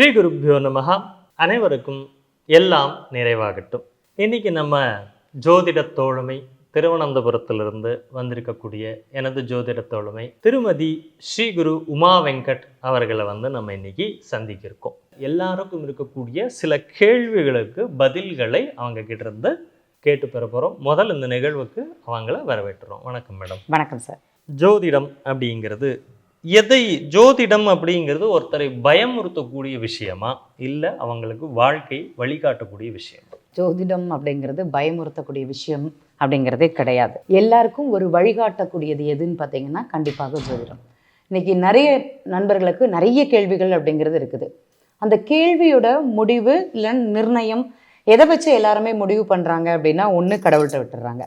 ஸ்ரீ குருப்பியோ நமஹா. அனைவருக்கும் எல்லாம் நிறைவாகட்டும். இன்னைக்கு நம்ம ஜோதிட தோழமை திருவனந்தபுரத்திலிருந்து வந்திருக்கக்கூடிய எனது ஜோதிட தோழமை திருமதி ஸ்ரீ குரு உமா வெங்கட் அவர்களை வந்து நம்ம இன்னைக்கு சந்திக்க இருக்கோம் எல்லாருக்கும் இருக்கக்கூடிய சில கேள்விகளுக்கு பதில்களை அவங்க கிட்ட இருந்து கேட்டு பெற போகிறோம் முதல் இந்த நிகழ்வுக்கு அவங்கள வரவேற்றுறோம். வணக்கம் மேடம். வணக்கம் சார். ஜோதிடம் அப்படிங்கிறது எதை ஜோதிடம் அப்படிங்கிறது ஒருத்தரை பயமுறுத்தக்கூடிய விஷயமா? இல்லை அவங்களுக்கு வாழ்க்கை வழிகாட்டக்கூடிய விஷயம்? ஜோதிடம் அப்படிங்கிறது பயமுறுத்தக்கூடிய விஷயம் அப்படிங்கிறதே கிடையாது. எல்லாருக்கும் ஒரு வழிகாட்டக்கூடியது எதுன்னு பார்த்தீங்கன்னா கண்டிப்பாக ஜோதிடம். இன்னைக்கு நிறைய நண்பர்களுக்கு நிறைய கேள்விகள் அப்படிங்கிறது இருக்குது. அந்த கேள்வியோட முடிவு இல்லை நிர்ணயம் எதை வச்சு எல்லாருமே முடிவு பண்ணுறாங்க அப்படின்னா ஒன்று கடவுள்கிட்ட விட்டுறாங்க.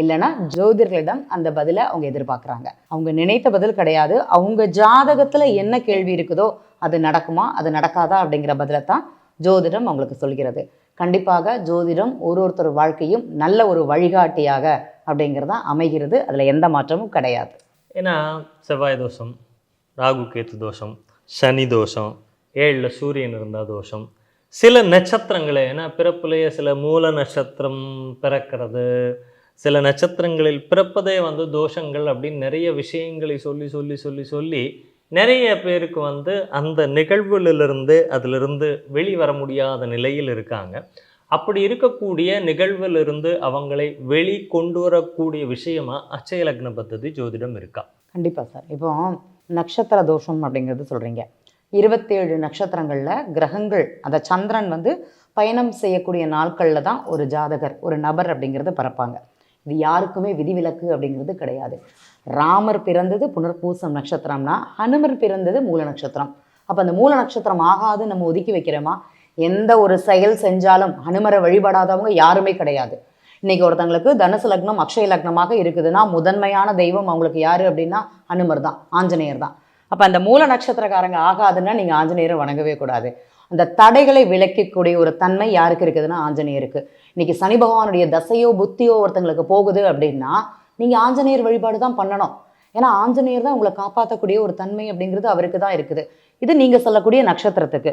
இல்லைன்னா ஜோதிடர்களிடம் அந்த பதிலை அவங்க எதிர்பார்க்குறாங்க. அவங்க நினைத்த பதில் கிடையாது. அவங்க ஜாதகத்தில் என்ன கேள்வி இருக்குதோ அது நடக்குமா அது நடக்காதா அப்படிங்கிற பதிலை தான் ஜோதிடம் அவங்களுக்கு சொல்கிறது. கண்டிப்பாக ஜோதிடம் ஒரு ஒருத்தர் வாழ்க்கையும் நல்ல ஒரு வழிகாட்டியாக அப்படிங்கிறது தான் அமைகிறது. அதில் எந்த மாற்றமும் கிடையாது. ஏன்னா செவ்வாய் தோஷம் ராகு கேத்து தோஷம் சனி தோஷம் ஏழில் சூரியன் இருந்தால் தோஷம். சில நட்சத்திரங்களே ஏன்னா பிறப்புலேயே சில மூல நட்சத்திரம் பிறக்கிறது சில நட்சத்திரங்களில் பிறப்பதே வந்து தோஷங்கள் அப்படின்னு நிறைய விஷயங்களை சொல்லி சொல்லி சொல்லி சொல்லி நிறைய பேருக்கு வந்து அந்த நிகழ்வுகளிலிருந்து அதிலிருந்து வெளிவர முடியாத நிலையில் இருக்காங்க. அப்படி இருக்கக்கூடிய நிகழ்விலிருந்து அவங்களை வெளி கொண்டு வரக்கூடிய விஷயமா அச்சய லக்ன பத்ததி ஜோதிடம் இருக்கா? கண்டிப்பாக சார். இப்போ நட்சத்திர தோஷம் அப்படிங்கிறது சொல்கிறீங்க இருபத்தேழு நட்சத்திரங்களில் கிரகங்கள் அந்த சந்திரன் வந்து பயணம் செய்யக்கூடிய நாட்களில் தான் ஒரு ஜாதகர் ஒரு நபர் அப்படிங்கிறத பிறப்பாங்க. இது யாருக்குமே விதிவிலக்கு அப்படிங்கிறது கிடையாது. ராமர் பிறந்தது புனர்பூசம் நட்சத்திரம்னா ஹனுமர் பிறந்தது மூல நட்சத்திரம். அப்போ அந்த மூல நட்சத்திரம் ஆகாது நம்ம ஒதுக்கி வைக்கிறோமா? எந்த ஒரு செயல் செஞ்சாலும் ஹனுமரை வழிபடாதவங்க யாருமே கிடையாது. இன்னைக்கு ஒருத்தங்களுக்கு தனுசு லக்னம் அக்ஷய லக்னமாக இருக்குதுன்னா முதன்மையான தெய்வம் அவங்களுக்கு யாரு அப்படின்னா ஹனுமர் தான் ஆஞ்சநேயர் தான். அப்போ அந்த மூல நட்சத்திரக்காரங்க ஆகாதுன்னா நீங்கள் ஆஞ்சநேயரை வணங்கவே கூடாது. அந்த தடைகளை விளக்கக்கூடிய ஒரு தன்மை யாருக்கு இருக்குதுன்னா ஆஞ்சநேயருக்கு. இன்னைக்கு சனி பகவானுடைய தசையோ புத்தியோ ஒருத்தங்களுக்கு போகுது அப்படின்னா நீங்கள் ஆஞ்சநேயர் வழிபாடு தான் பண்ணணும். ஏன்னா ஆஞ்சநேயர் தான் உங்களை காப்பாற்றக்கூடிய ஒரு தன்மை அப்படிங்கிறது அவருக்கு தான் இருக்குது. இது நீங்கள் சொல்லக்கூடிய நட்சத்திரத்துக்கு.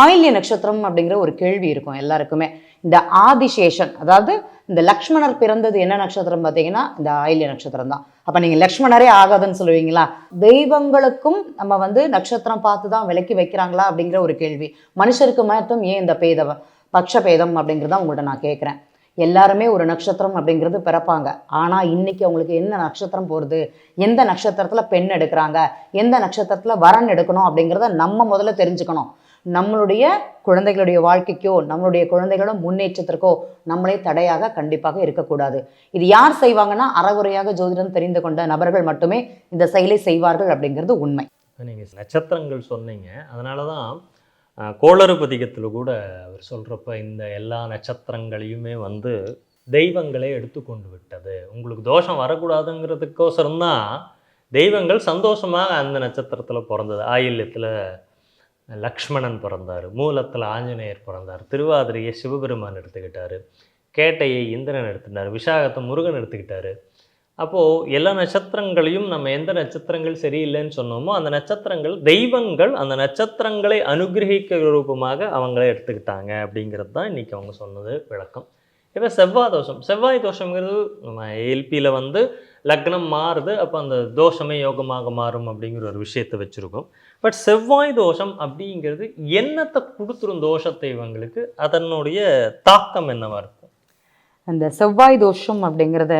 ஆயில்ய நட்சத்திரம் அப்படிங்கிற ஒரு கேள்வி இருக்கும் எல்லாருக்குமே. இந்த ஆதிசேஷன் அதாவது இந்த லக்ஷ்மணர் பிறந்தது என்ன நட்சத்திரம் பார்த்தீங்கன்னா இந்த ஆயில்ய நட்சத்திரம் தான். அப்போ நீங்கள் லக்ஷ்மணரே ஆகாதுன்னு சொல்லுவீங்களா? தெய்வங்களுக்கும் நம்ம வந்து நட்சத்திரம் பார்த்து தான் விலக்கி வைக்கிறாங்களா அப்படிங்கிற ஒரு கேள்வி. மனுஷருக்கு மட்டும் ஏன் இந்த பேதம் பட்சபேதம் அப்படிங்கிறத உங்கள்கிட்ட நான் கேட்குறேன். எல்லாருமே ஒரு நட்சத்திரம் அப்படிங்கிறது பிறப்பாங்க. ஆனால் இன்னைக்கு அவங்களுக்கு என்ன நட்சத்திரம் போகிறது எந்த நட்சத்திரத்தில் பெண் எடுக்கிறாங்க? எந்த நட்சத்திரத்தில் வரன் எடுக்கணும் அப்படிங்கிறத நம்ம முதல்ல தெரிஞ்சுக்கணும். நம்மளுடைய குழந்தைகளுடைய வாழ்க்கைக்கோ நம்மளுடைய குழந்தைகளோட முன்னேற்றத்திற்கோ நம்மளே தடையாக கண்டிப்பாக இருக்கக்கூடாது. இது யார் செய்வாங்கன்னா அறகுறையாக ஜோதிடம் தெரிந்து கொண்ட நபர்கள் மட்டுமே இந்த செயலை செய்வார்கள் அப்படிங்கிறது உண்மை. நீங்கள் நட்சத்திரங்கள் சொன்னீங்க. அதனால தான் கோளறு பதிகத்தில் கூட அவர் சொல்கிறப்ப இந்த எல்லா நட்சத்திரங்களையுமே வந்து தெய்வங்களே எடுத்துக்கொண்டு விட்டது. உங்களுக்கு தோஷம் வரக்கூடாதுங்கிறதுக்கோசரம் தான் தெய்வங்கள் சந்தோஷமாக அந்த நட்சத்திரத்தில் பிறந்தது. ஆயில்யத்தில் லக்ஷ்மணன் பிறந்தார் மூலத்தில் ஆஞ்சநேயர் பிறந்தார் திருவாதிரையை சிவபெருமான் எடுத்துக்கிட்டார் கேட்டையை இந்திரன் எடுத்துக்கிட்டார் விசாகத்தை முருகன் எடுத்துக்கிட்டார். அப்போது எல்லா நட்சத்திரங்களையும் நம்ம எந்த நட்சத்திரங்கள் சரியில்லைன்னு சொன்னோமோ அந்த நட்சத்திரங்கள் தெய்வங்கள் அந்த நட்சத்திரங்களை அனுகிரகிக்கிற ரூபமாக அவங்களே எடுத்துக்கிட்டாங்க அப்படிங்கிறது தான் இன்றைக்கி அவங்க சொன்னது விளக்கம். இப்போ செவ்வாய் தோஷம். செவ்வாய் தோஷங்கிறது நம்ம எல்பியில் வந்து லக்னம் மாறுது அப்போ அந்த தோஷமே யோகமாக மாறும் அப்படிங்கிற ஒரு விஷயத்தை வச்சுருக்கோம். பட் செவ்வாய் தோஷம் அப்படிங்கிறது என்னத்தை கொடுத்துரும் தோஷத்தை இவங்களுக்கு அதனுடைய தாக்கம் என்னவாக இருக்கும்? அந்த செவ்வாய் தோஷம் அப்படிங்கிறத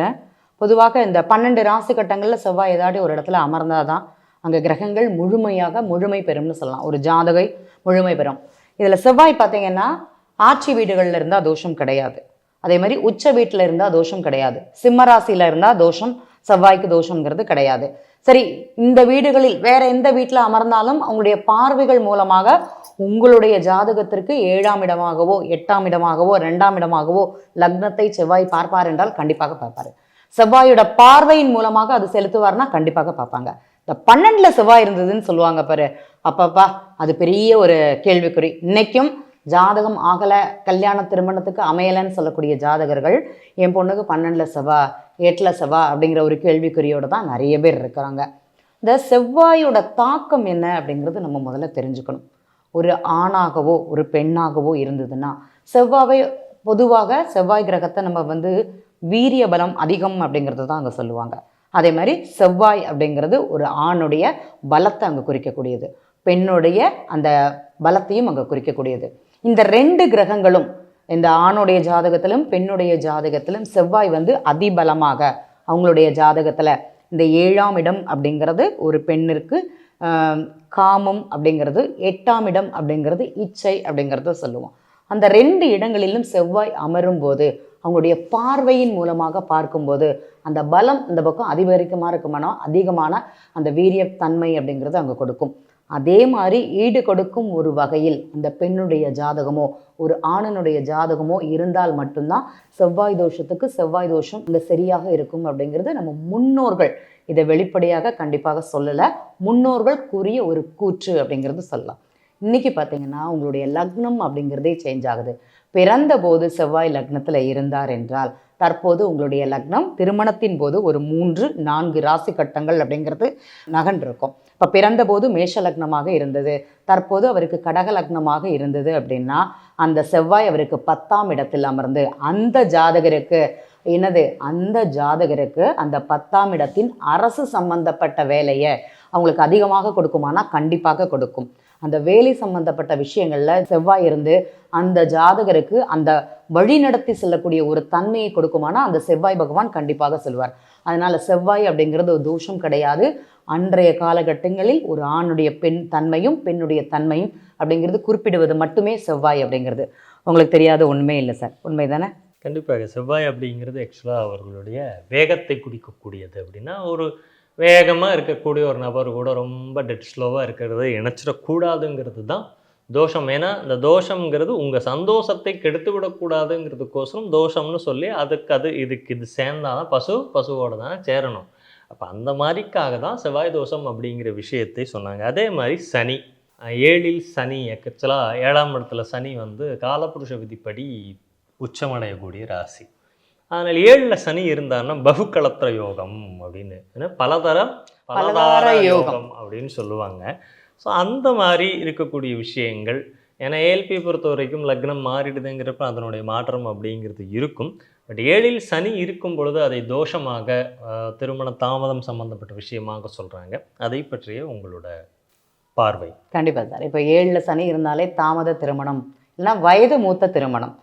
பொதுவாக இந்த பன்னெண்டு ராசி கட்டங்களில் செவ்வாய் ஏதாடி ஒரு இடத்துல அமர்ந்தால் தான் அங்கே கிரகங்கள் முழுமையாக முழுமை பெறும்னு சொல்லலாம். ஒரு ஜாதகை முழுமை பெறும். இதில் செவ்வாய் பார்த்தீங்கன்னா ஆட்சி வீடுகளில் இருந்தால் தோஷம் கிடையாது. அதே மாதிரி உச்ச வீட்டில் இருந்தால் தோஷம் கிடையாது. சிம்ம ராசியில் இருந்தால் தோஷம் செவ்வாய்க்கு தோஷங்கிறது கிடையாது. சரி இந்த வீடுகளில் வேற எந்த வீட்டில் அமர்ந்தாலும் அவங்களுடைய பார்வைகள் மூலமாக உங்களுடைய ஜாதகத்திற்கு ஏழாம் இடமாகவோ எட்டாம் இடமாகவோ ரெண்டாம் இடமாகவோ லக்னத்தை செவ்வாய் பார்ப்பார் என்றால் கண்டிப்பாக பார்ப்பார். செவ்வாயோட பார்வையின் மூலமாக அது செலுத்துவார்னா கண்டிப்பாக பார்ப்பாங்க. இந்த பன்னெண்டுல செவ்வாய் இருந்ததுன்னு சொல்லுவாங்க பாரு. அப்பப்பா அது பெரிய ஒரு கேள்விக்குறி. இன்னைக்கும் ஜாதகம் ஆகலை கல்யாண திருமணத்துக்கு அமையலைன்னு சொல்லக்கூடிய ஜாதகர்கள் என் பொண்ணுக்கு பன்னெண்டில் செவ்வா எட்டில் செவ்வா அப்படிங்கிற ஒரு கேள்விக்குறியோடு தான் நிறைய பேர் இருக்கிறாங்க. இந்த செவ்வாயோட தாக்கம் என்ன அப்படிங்கிறது நம்ம முதல்ல தெரிஞ்சுக்கணும். ஒரு ஆணாகவோ ஒரு பெண்ணாகவோ இருந்ததுன்னா செவ்வாவை பொதுவாக செவ்வாய் கிரகத்தை நம்ம வந்து வீரிய பலம் அதிகம் அப்படிங்கிறது தான் அங்கே சொல்லுவாங்க. அதே மாதிரி செவ்வாய் அப்படிங்கிறது ஒரு ஆணுடைய பலத்தை அங்கே குறிக்கக்கூடியது. பெண்ணுடைய அந்த பலத்தையும் அங்கே குறிக்கக்கூடியது. இந்த ரெண்டு கிரகங்களும் இந்த ஆணுடைய ஜாதகத்திலும் பெண்ணுடைய ஜாதகத்திலும் செவ்வாய் வந்து அதிபலமாக அவங்களுடைய ஜாதகத்தில் இந்த ஏழாம் இடம் அப்படிங்கிறது ஒரு பெண்ணிற்கு காமம் அப்படிங்கிறது எட்டாம் இடம் அப்படிங்கிறது இச்சை அப்படிங்கிறத சொல்லுவோம். அந்த ரெண்டு இடங்களிலும் செவ்வாய் அமரும் போது அவங்களுடைய பார்வையின் மூலமாக பார்க்கும்போது அந்த பலம் இந்த பக்கம் அதிகரிக்கமாக இருக்குமானா அதிகமான அந்த வீரியத்தன்மை அப்படிங்கிறது அங்கே கொடுக்கும். அதே மாதிரி ஈடு கொடுக்கும் ஒரு வகையில் அந்த பெண்ணுடைய ஜாதகமோ ஒரு ஆணனுடைய ஜாதகமோ இருந்தால் மட்டும்தான் செவ்வாய் தோஷத்துக்கு செவ்வாய் தோஷம் இந்த சரியாக இருக்கும் அப்படிங்கிறது நம்ம முன்னோர்கள் இதை வெளிப்படையாக கண்டிப்பாக சொல்லலை. முன்னோர்கள் கூறிய ஒரு கூற்று அப்படிங்கிறது சொல்லலாம். இன்னைக்கு பார்த்தீங்கன்னா உங்களுடைய லக்னம் அப்படிங்கிறதே சேஞ்ச் ஆகுது. பிறந்தபோது செவ்வாய் லக்னத்தில் இருந்தார் என்றால் தற்போது உங்களுடைய லக்னம் திருமணத்தின் போது ஒரு மூன்று நான்கு ராசி கட்டங்கள் அப்படிங்கிறது நகன்றிருக்கும் இப்போ பிறந்தபோது மேஷ லக்னமாக இருந்தது. தற்போது அவருக்கு கடக லக்னமாக இருந்தது அப்படின்னா அந்த செவ்வாய் அவருக்கு பத்தாம் இடத்தில் அமர்ந்து அந்த ஜாதகருக்கு என்னது அந்த ஜாதகருக்கு அந்த பத்தாம் இடத்தின் அரசு சம்பந்தப்பட்ட வேலையை அவங்களுக்கு அதிகமாக கொடுக்குமானா கண்டிப்பாக கொடுக்கும். அந்த வேலை சம்பந்தப்பட்ட விஷயங்களில் செவ்வாய் இருந்து அந்த ஜாதகருக்கு அந்த வழி நடத்தி செல்லக்கூடிய ஒரு தன்மையை கொடுக்குமானா அந்த செவ்வாய் பகவான் கண்டிப்பாக செல்வார். அதனால் செவ்வாய் அப்படிங்கிறது ஒரு தோஷம் கிடையாது. அன்றைய காலகட்டங்களில் ஒரு ஆணுடைய பெண் தன்மையும் பெண்ணுடைய தன்மையும் அப்படிங்கிறது குறிப்பிடுவது மட்டுமே செவ்வாய் அப்படிங்கிறது. உங்களுக்கு தெரியாத உண்மை இல்லை சார். உண்மை தானே? கண்டிப்பாக செவ்வாய் அப்படிங்கிறது ஆக்சுவலாக அவர்களுடைய வேகத்தை குறிக்கக்கூடியது அப்படின்னா ஒரு வேகமாக இருக்கக்கூடிய ஒரு நபர் கூட ரொம்ப டெட் ஸ்லோவாக இருக்கிறது இணைச்சிடக்கூடாதுங்கிறது தான் தோஷம். ஏன்னா இந்த தோஷம்ங்கிறது உங்கள் சந்தோஷத்தை கெடுத்து விடக்கூடாதுங்கிறதுக்கோசரம் தோஷம்னு சொல்லி அதுக்கு அது இதுக்கு இது சேர்ந்தாதான் பசு பசுவோட தான் சேரணும். அப்போ அந்த மாதிரிக்காக தான் செவ்வாய் தோஷம் அப்படிங்கிற விஷயத்தை சொன்னாங்க. அதே மாதிரி சனி. ஏழில் சனி ஆக்சுவலாக ஏழாம் இடத்துல சனி வந்து காலபுருஷ விதிப்படி உச்சமடையக்கூடிய ராசி. அதனால் ஏழில் சனி இருந்தாருன்னா பகுக்களத்திர யோகம் அப்படின்னு. ஏன்னா பலதரம் பலதார பலதார யோகம். அப்படின்னு சொல்லுவாங்க. ஸோ அந்த மாதிரி இருக்கக்கூடிய விஷயங்கள் ஏன்னா ஏல்பி பொறுத்த வரைக்கும் லக்னம் மாறிடுதுங்கிறப்ப அதனுடைய மாற்றம் அப்படிங்கிறது இருக்கும். பட் ஏழில் சனி இருக்கும் பொழுது அதை தோஷமாக திருமண தாமதம் சம்பந்தப்பட்ட விஷயமாக சொல்கிறாங்க அதை பற்றிய உங்களோட பார்வை. கண்டிப்பாக சார். இப்போ ஏழில் சனி இருந்தாலே தாமத திருமணம் இல்லைன்னா வயது மூத்த திருமணம்.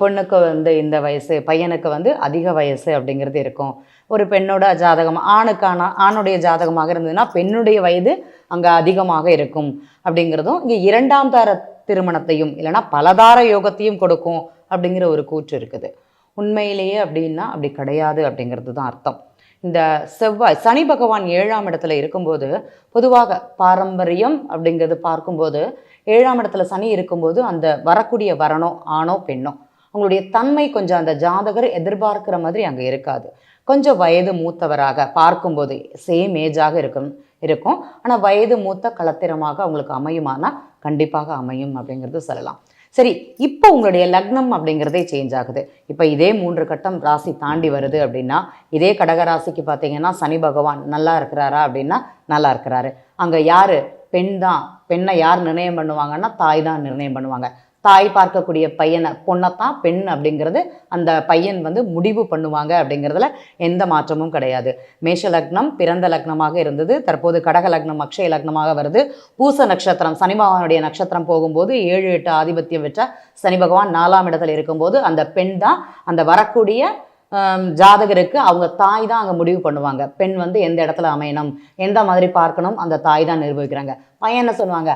பொண்ணுக்கு வந்து இந்த வயசு பையனுக்கு வந்து அதிக வயசு அப்படிங்கிறது இருக்கும். ஒரு பெண்ணோட ஜாதகம் ஆணுக்கான ஆணுடைய ஜாதகமாக இருந்ததுன்னா பெண்ணுடைய வயது அங்கே அதிகமாக இருக்கும் அப்படிங்கிறதும் இங்கே இரண்டாம் தார திருமணத்தையும் இல்லைன்னா பலதார யோகத்தையும் கொடுக்கும் அப்படிங்கிற ஒரு கூற்று இருக்குது. உண்மையிலேயே அப்படின்னா அப்படி கிடையாது அப்படிங்கிறது தான் அர்த்தம். இந்த செவ்வாய் சனி பகவான் ஏழாம் இடத்துல இருக்கும்போது பொதுவாக பாரம்பரியம் அப்படிங்கிறது பார்க்கும்போது ஏழாம் இடத்துல சனி இருக்கும்போது அந்த வரக்கூடிய வரனோ ஆணோ பெண்ணோ அவங்களுடைய தன்மை கொஞ்சம் அந்த ஜாதகர் எதிர்பார்க்கிற மாதிரி அங்கே இருக்காது. கொஞ்சம் வயது மூத்தவராக பார்க்கும்போது சேம் ஏஜாக இருக்கும் இருக்கும். ஆனால் வயது மூத்த கலத்திரமாக அவங்களுக்கு அமையுமானா கண்டிப்பாக அமையும் அப்படிங்கிறது சொல்லலாம். சரி இப்போ உங்களுடைய லக்னம் அப்படிங்கிறதே சேஞ்ச் ஆகுது. இப்போ இதே மூன்று கட்டம் ராசி தாண்டி வருது அப்படின்னா இதே கடக ராசிக்கு பார்த்தீங்கன்னா சனி பகவான் நல்லா இருக்கிறாரா அப்படின்னா நல்லா இருக்கிறாரு. அங்கே யார்? பெண் தான். பெண்ணை யார் நிர்ணயம் பண்ணுவாங்கன்னா தாய் தான் நிர்ணயம் பண்ணுவாங்க. தாய் பார்க்கக்கூடிய பையனை பொண்ணைத்தான் பெண் அப்படிங்கிறது அந்த பையன் வந்து முடிவு பண்ணுவாங்க அப்படிங்கிறதுல எந்த மாற்றமும் கிடையாது. மேஷ லக்னம் பிறந்த லக்னமாக இருந்தது. தற்போது கடக லக்னம் அக்ஷய லக்னமாக வருது. பூச நட்சத்திரம் சனி பகவானுடைய நட்சத்திரம் போகும்போது ஏழு எட்டு ஆதிபத்தியம் பெற்ற சனி பகவான் நாலாம் இடத்துல இருக்கும்போது அந்த பெண் தான் அந்த வரக்கூடிய ஜாதகருக்கு அவங்க தாய் தான் அங்கே முடிவு பண்ணுவாங்க. பெண் வந்து எந்த இடத்துல அமையணும் எந்த மாதிரி பார்க்கணும் அந்த தாய் தான் நிர்வகிக்கிறாங்க பையன் என்ன சொல்லுவாங்க?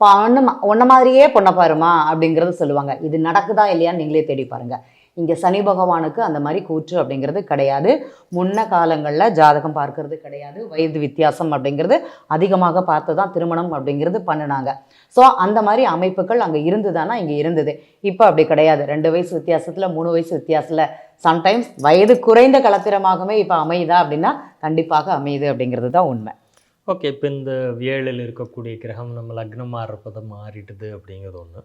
ஒன்று உன்ன மாதிரியே பொண்ணை பாருமா அப்படிங்கிறது சொல்லுவாங்க. இது நடக்குதா இல்லையான்னு நீங்களே தேடி பாருங்க. இங்கே சனி பகவானுக்கு அந்த மாதிரி கூற்று அப்படிங்கிறது கிடையாது. முன்ன காலங்களில் ஜாதகம் பார்க்கறது கிடையாது. வயது வித்தியாசம் அப்படிங்கிறது அதிகமாக பார்த்து தான் திருமணம் அப்படிங்கிறது பண்ணினாங்க. ஸோ அந்த மாதிரி அமைப்புகள் அங்கே இருந்துதானா? இங்கே இருந்தது. இப்போ அப்படி கிடையாது. ரெண்டு வயசு வித்தியாசத்தில் மூணு வயசு வித்தியாசத்தில். சம்டைம்ஸ் வயது குறைந்த கலத்திரமாகவே இப்போ அமையுதா அப்படின்னா கண்டிப்பாக அமையுது அப்படிங்கிறது தான் உண்மை. ஓகே இப்போ இந்த ஏழில் இருக்கக்கூடிய கிரகம் நம்ம லக்னம் மாறுறப்பதை மாறிட்டுது அப்படிங்கிறது ஒன்று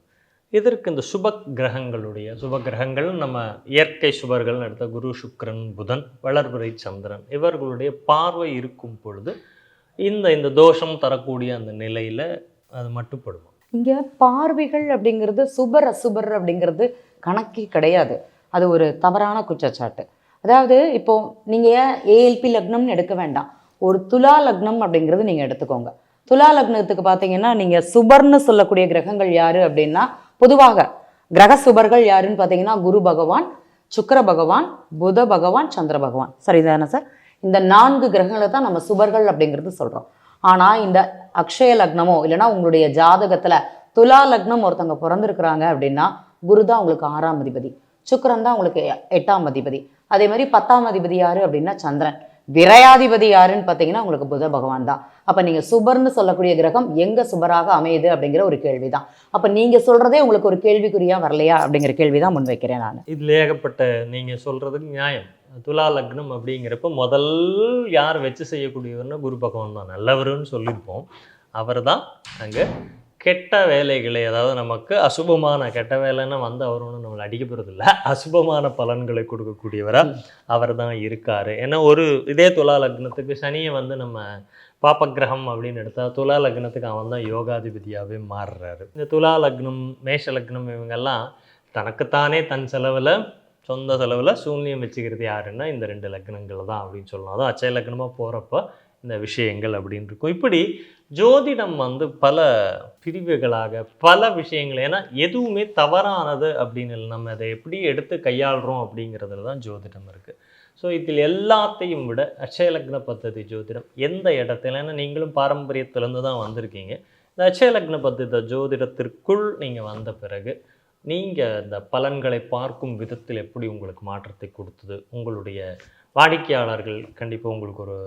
இதற்கு இந்த சுப கிரகங்களுடைய சுப கிரகங்கள் நம்ம இயற்கை சுபர்கள் எடுத்த குரு சுக்கரன் புதன் வளர்பிறை சந்திரன் இவர்களுடைய பார்வை இருக்கும் பொழுது இந்த இந்த தோஷம் தரக்கூடிய அந்த நிலையில் அது மட்டுப்படுமா? இங்கே பார்வைகள் அப்படிங்கிறது சுபர் அசுபர் அப்படிங்கிறது கணக்கே கிடையாது. அது ஒரு தவறான குற்றச்சாட்டு. அதாவது இப்போ நீங்கள் ஏஎல்பி லக்னம்னு எடுக்க வேண்டாம். ஒரு துலா லக்னம் அப்படிங்கிறது நீங்கள் எடுத்துக்கோங்க. துலா லக்னத்துக்கு பார்த்தீங்கன்னா நீங்கள் சுபர்னு சொல்லக்கூடிய கிரகங்கள் யார் அப்படின்னா பொதுவாக கிரக சுபர்கள் யாருன்னு பார்த்தீங்கன்னா குரு பகவான் சுக்கர பகவான் புத பகவான் சந்திர பகவான். சரிதானே சார்? இந்த நான்கு கிரகங்களை தான் நம்ம சுபர்கள் அப்படிங்கிறது சொல்கிறோம் ஆனால் இந்த அக்ஷய லக்னமோ இல்லைன்னா உங்களுடைய ஜாதகத்தில் துலா லக்னம் ஒருத்தவங்க பிறந்திருக்கிறாங்க அப்படின்னா குரு தான் உங்களுக்கு ஆறாம் அதிபதி. சுக்கரன் தான் உங்களுக்கு எ- எட்டாம் அதிபதி. அதே மாதிரி பத்தாம் அதிபதி யார் அப்படின்னா சந்திரன். விரையாதிபதி யாருன்னு பார்த்தீங்கன்னா உங்களுக்கு புத பகவான் தான். அப்போ நீங்கள் சுபர்னு சொல்லக்கூடிய கிரகம் எங்கே சுபராக அமையுது அப்படிங்கிற ஒரு கேள்வி தான் அப்போ நீங்கள் சொல்கிறதே உங்களுக்கு ஒரு கேள்விக்குறியாக வரலையா அப்படிங்கிற கேள்வி தான் முன்வைக்கிறேன் நான். இதில் ஏகப்பட்ட நீங்கள் சொல்கிறதுக்கு நியாயம். துலா லக்னம் அப்படிங்கிறப்ப முதல் யார் வச்சு செய்யக்கூடியவர்னா குரு பகவான் தான். நல்லவருன்னு சொல்லியிருப்போம். அவர் தான் அங்கே கெட்ட வேலைகளை அதாவது நமக்கு அசுபமான கெட்ட வேலைன்னா வந்து அவர் ஒன்றும் நம்மளை அடிக்க போகிறது இல்லை அசுபமான பலன்களை கொடுக்கக்கூடியவராக அவர் தான் இருக்கார். ஏன்னா ஒரு இதே துலா லக்னத்துக்கு சனியை வந்து நம்ம பாப்பக்கிரகம் அப்படின்னு எடுத்தால் துலா லக்னத்துக்கு அவன் தான் யோகாதிபதியாகவே மாறுறாரு. இந்த துலா லக்னம் மேஷ லக்னம் இவங்கெல்லாம் தனக்குத்தானே தன் செலவில் சொந்த செலவில் சூன்யம் வச்சுக்கிறது யாருன்னா இந்த ரெண்டு லக்னங்கள் தான் அப்படின்னு சொல்லலாம். அதுவும் அச்சய லக்னமாக போகிறப்ப இந்த விஷயங்கள் அப்படின்னு இருக்கும் இப்படி ஜோதிடம் வந்து பல பிரிவுகளாக பல விஷயங்கள் ஏன்னா எதுவுமே தவறானது அப்படின்னு இல்லை. நம்ம அதை எப்படி எடுத்து கையாளுறோம் அப்படிங்கிறதுல தான் ஜோதிடம் இருக்குது ஸோ இதில் எல்லாத்தையும் விட அச்சயலக்ன பద్ధதி ஜோதிடம் எந்த இடத்துல ஏன்னா நீங்களும் பாரம்பரியத்திலேருந்து தான் வந்திருக்கீங்க. இந்த அச்சயலக்ன பద్ధதி ஜோதிடத்திற்குள் நீங்கள் வந்த பிறகு நீங்கள் இந்த பலன்களை பார்க்கும் விதத்தில் எப்படி உங்களுக்கு மாற்றத்தை கொடுத்தது? உங்களுடைய வாடிக்கையாளர்கள் கண்டிப்பாக உங்களுக்கு ஒரு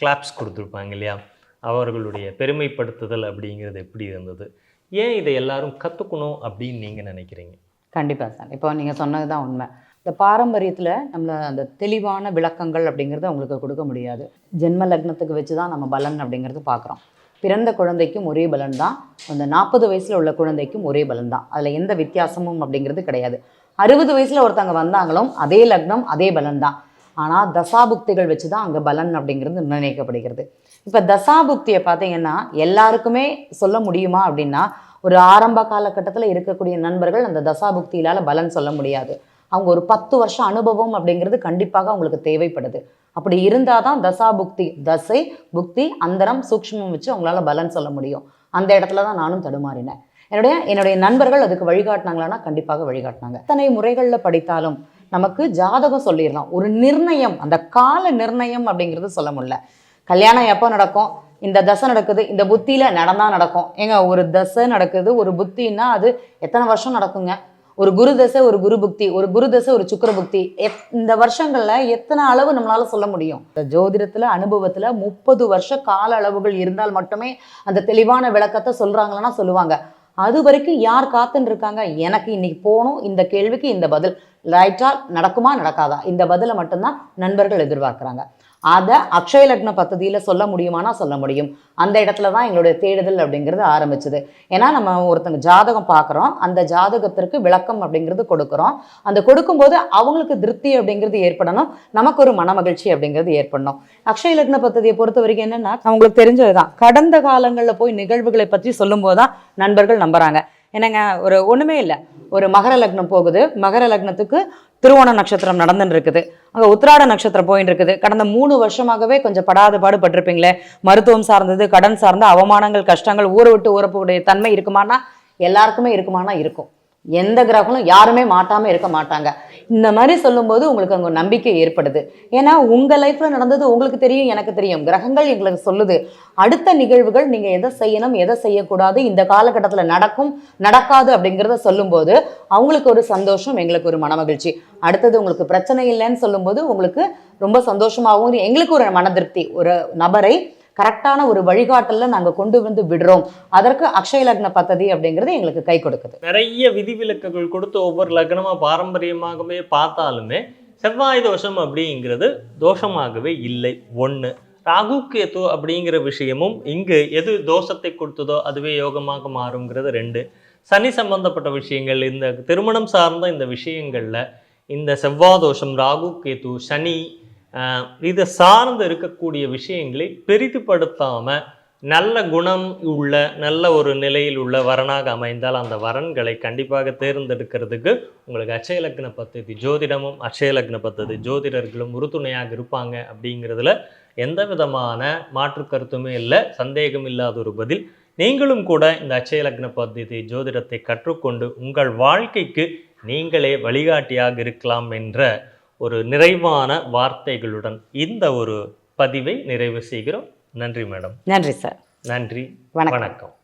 கிளாப்ஸ் கொடுத்துருப்பாங்க இல்லையா? அவர்களுடைய பெருமைப்படுத்துதல் அப்படிங்கிறது எப்படி இருந்தது? ஏன் இதை எல்லாரும் கற்றுக்கணும் அப்படின்னு நீங்கள் நினைக்கிறீங்க? கண்டிப்பாக சார். இப்போ நீங்கள் சொன்னது தான் உண்மை. இந்த பாரம்பரியத்தில் நம்மளை அந்த தெளிவான விளக்கங்கள் அப்படிங்கிறத அவங்களுக்கு கொடுக்க முடியாது. ஜென்ம லக்னத்துக்கு வச்சு தான் நம்ம பலன் அப்படிங்கிறது பார்க்குறோம் பிறந்த குழந்தைக்கும் ஒரே பலன் தான் அந்த நாற்பது வயசில் உள்ள குழந்தைக்கும் ஒரே பலன் தான் அதில் எந்த வித்தியாசமும் அப்படிங்கிறது கிடையாது. அறுபது வயசில் ஒருத்தவங்க வந்தாங்களும் அதே லக்னம் அதே பலன் தான் ஆனால் தசாபுக்திகள் வச்சு தான் அங்கே பலன் அப்படிங்கிறது நிர்ணயிக்கப்படுகிறது. இப்போ தசாபுக்தியை பார்த்தீங்கன்னா எல்லாருக்குமே சொல்ல முடியுமா அப்படின்னா ஒரு ஆரம்ப காலகட்டத்தில் இருக்கக்கூடிய நண்பர்கள் அந்த தசாபுக்தியிலால் பலன் சொல்ல முடியாது. அவங்க ஒரு பத்து வருஷம் அனுபவம் அப்படிங்கிறது கண்டிப்பாக அவங்களுக்கு தேவைப்படுது. அப்படி இருந்தால் தான் தசாபுக்தி தசை புக்தி அந்தரம் சூக்ஷ்மம் வச்சு அவங்களால பலன் சொல்ல முடியும். அந்த இடத்துல தான் நானும் தடுமாறினேன். என்னுடைய என்னுடைய நண்பர்கள் அதுக்கு வழிகாட்டினாங்களான்னா கண்டிப்பாக வழிகாட்டினாங்க. எத்தனை முறைகளில் படித்தாலும் நமக்கு ஜாதகம் சொல்லிடலாம். ஒரு நிர்ணயம் அந்த கால நிர்ணயம் அப்படிங்கிறது சொல்ல முடியல. கல்யாணம் எப்போ நடக்கும்? இந்த தசை நடக்குது இந்த புத்தியில் நடந்தால் நடக்கும். ஏங்க ஒரு தசை நடக்குது ஒரு புத்தின்னா அது எத்தனை வருஷம் நடக்குங்க? ஒரு குரு தசை ஒரு குரு புக்தி ஒரு குரு தசை ஒரு சுக்கிர புக்தி. எத்- இந்த வருஷங்களில் எத்தனை அளவு நம்மளால சொல்ல முடியும்? இந்த ஜோதிடத்தில் அனுபவத்தில் முப்பது வருஷ கால அளவுகள் இருந்தால் மட்டுமே அந்த தெளிவான விளக்கத்தை சொல்றாங்களான்னா சொல்லுவாங்க. அது வரைக்கும் யார் காத்துன்னு இருக்காங்க எனக்கு இன்னைக்கு போகணும். இந்த கேள்விக்கு இந்த பதில். லைட்டால் நடக்குமா? நடக்காதா? இந்த பதிலை மட்டும்தான் நண்பர்கள் எதிர்பார்க்குறாங்க. அதை அக்ஷய லக்ன பத்ததியில் சொல்ல முடியுமானா சொல்ல முடியும். அந்த இடத்துல தான் எங்களுடைய தேடுதல் அப்படிங்கிறது ஆரம்பிச்சது. ஏன்னா நம்ம ஒருத்தங்க ஜாதகம் பார்க்குறோம் அந்த ஜாதகத்திற்கு விளக்கம் அப்படிங்கிறது கொடுக்குறோம். அந்த கொடுக்கும்போது அவங்களுக்கு திருப்தி அப்படிங்கிறது ஏற்படணும். நமக்கு ஒரு மனமகிழ்ச்சி அப்படிங்கிறது ஏற்படணும். அக்ஷய லக்ன பத்ததியை பொறுத்த வரைக்கும் என்னென்னா அவங்களுக்கு தெரிஞ்சது தான் கடந்த காலங்களில் போய் நிகழ்வுகளை பற்றி சொல்லும்போது தான் நண்பர்கள் நம்புகிறாங்க என்னங்க ஒரு ஒன்றுமே இல்லை. ஒரு மகர லக்னம் போகுது. மகர லக்னத்துக்கு திருவோண நட்சத்திரம் நடந்துன்னு இருக்குது. அங்கே உத்திராட நட்சத்திரம் போயின்னு இருக்குது. கடந்த மூணு வருஷமாகவே கொஞ்சம் படாத பாடு பட்டிருப்பீங்களே. மருத்துவம் சார்ந்தது கடன் சார்ந்த அவமானங்கள் கஷ்டங்கள் ஊரை விட்டு ஊறப்போடைய தன்மை இருக்குமானா? எல்லாருக்குமே இருக்குமானா? இருக்கும். எந்த கிரகங்களும் யாருமே மாட்டாமல் இருக்க மாட்டாங்க. இந்த மாதிரி சொல்லும்போது உங்களுக்கு அங்கே நம்பிக்கை ஏற்படுது. ஏன்னா உங்கள் லைஃப்பில் நடந்தது உங்களுக்கு தெரியும் எனக்கு தெரியும். கிரகங்கள் எங்களுக்கு சொல்லுது. அடுத்த நிகழ்வுகள் நீங்கள் எதை செய்யணும் எதை செய்யக்கூடாது இந்த காலகட்டத்தில் நடக்கும் நடக்காது அப்படிங்கிறத சொல்லும்போது அவங்களுக்கு ஒரு சந்தோஷம் எங்களுக்கு ஒரு மனமகிழ்ச்சி. அடுத்தது உங்களுக்கு பிரச்சனை இல்லைன்னு சொல்லும்போது உங்களுக்கு ரொம்ப சந்தோஷமாகவும் எங்களுக்கு ஒரு மன திருப்தி ஒரு நபரை கரெக்டான ஒரு வழிகாட்டலில் நாங்கள் கொண்டு வந்து விடுறோம். அதற்கு அக்ஷய லக்ன பத்ததி அப்படிங்கிறது எங்களுக்கு கை கொடுக்குது. நிறைய விதிவிலக்குகள் கொடுத்து ஒவ்வொரு லக்னமாக பாரம்பரியமாகவே பார்த்தாலுமே செவ்வாய் தோஷம் அப்படிங்கிறது தோஷமாகவே இல்லை. ஒன்று ராகு கேது அப்படிங்கிற விஷயமும் இங்கு எது தோஷத்தை கொடுத்ததோ அதுவே யோகமாக மாறுங்கிறது ரெண்டு. சனி சம்பந்தப்பட்ட விஷயங்கள் இந்த திருமணம் சார்ந்த இந்த விஷயங்களில் இந்த செவ்வாய் தோஷம் ராகு கேது சனி இதை சார்ந்து இருக்கக்கூடிய விஷயங்களை பெரிதுபடுத்தாமல் நல்ல குணம் உள்ள நல்ல ஒரு நிலையில் உள்ள வரனாக அமைந்தால் அந்த வரன்களை கண்டிப்பாக தேர்ந்தெடுக்கிறதுக்கு உங்களுக்கு அச்சய லக்ன பத்ததி ஜோதிடமும் அச்சயலக்ன பத்ததி ஜோதிடர்களும் உறுதுணையாக இருப்பாங்க அப்படிங்கிறதுல எந்த விதமான மாற்று கருத்துமே இல்லை. சந்தேகம் இல்லாத ஒரு பதில். நீங்களும் கூட இந்த அச்சய லக்ன பத்ததி ஜோதிடத்தை கற்றுக்கொண்டு உங்கள் வாழ்க்கைக்கு நீங்களே வழிகாட்டியாக இருக்கலாம் என்ற ஒரு நிறைவான வார்த்தைகளுடன் இந்த ஒரு பதிவை நிறைவு செய்கிறோம். நன்றி மேடம். நன்றி சார். நன்றி. வணக்கம்.